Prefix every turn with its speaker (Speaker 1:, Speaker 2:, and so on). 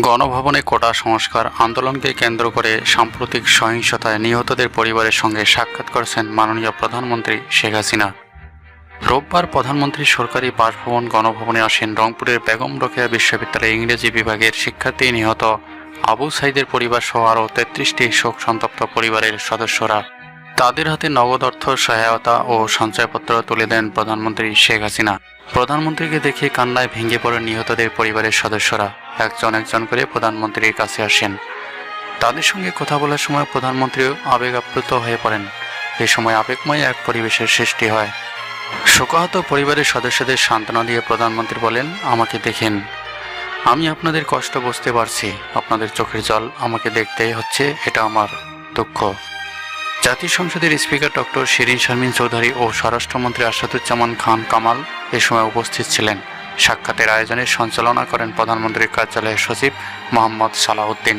Speaker 1: গণভবনে কোটা সংস্কার আন্দোলনকে কেন্দ্র করে সাম্প্রতিক সহিংসতায় নিহতদের পরিবারের সঙ্গে সাক্ষাৎ করেছেন মাননীয় প্রধানমন্ত্রী শেখ হাসিনা। রোববার প্রধানমন্ত্রী সরকারি বাসভবন গণভবনে আসেন রংপুরের বেগম রোকেয়া বিশ্ববিদ্যালয়ের ইংরেজি বিভাগের শিক্ষার্থী নিহত আবু সাইদের পরিবার সহ আরও তেত্রিশটি শোক সন্তপ্ত পরিবারের সদস্যরা। তাদের হাতে নগদ অর্থ, সহায়তা ও সঞ্চয়পত্র তুলে দেন প্রধানমন্ত্রী শেখ হাসিনা। প্রধানমন্ত্রীকে দেখে কান্নায় ভেঙে পড়ে নিহতদের পরিবারের সদস্যরা। একজন একজন করে প্রধানমন্ত্রীর কাছে আসেন। তাদের সঙ্গে কথা বলার সময় প্রধানমন্ত্রীও আবেগ আপ্লুত হয়ে পড়েন। এ সময় আবেগময় এক পরিবেশের সৃষ্টি হয়। শোকাহত পরিবারের সদস্যদের সান্ত্বনা দিয়ে প্রধানমন্ত্রী বলেন, আমাকে দেখেন। আমি আপনাদের কষ্ট বুঝতে পারছি। আপনাদের চোখের জল আমাকে দেখতেই হচ্ছে, এটা আমার দুঃখ। জাতীয় সংসদের স্পিকার ডক্টর শিরিন শারমিন চৌধুরী ও স্বরাষ্ট্রমন্ত্রী আসাদুজ্জামান খান কামাল এ সময় উপস্থিত ছিলেন। সাক্ষাতের আয়োজনে সঞ্চালনা করেন প্রধানমন্ত্রীর কার্যালয়ের সচিব মোহাম্মদ সালাউদ্দিন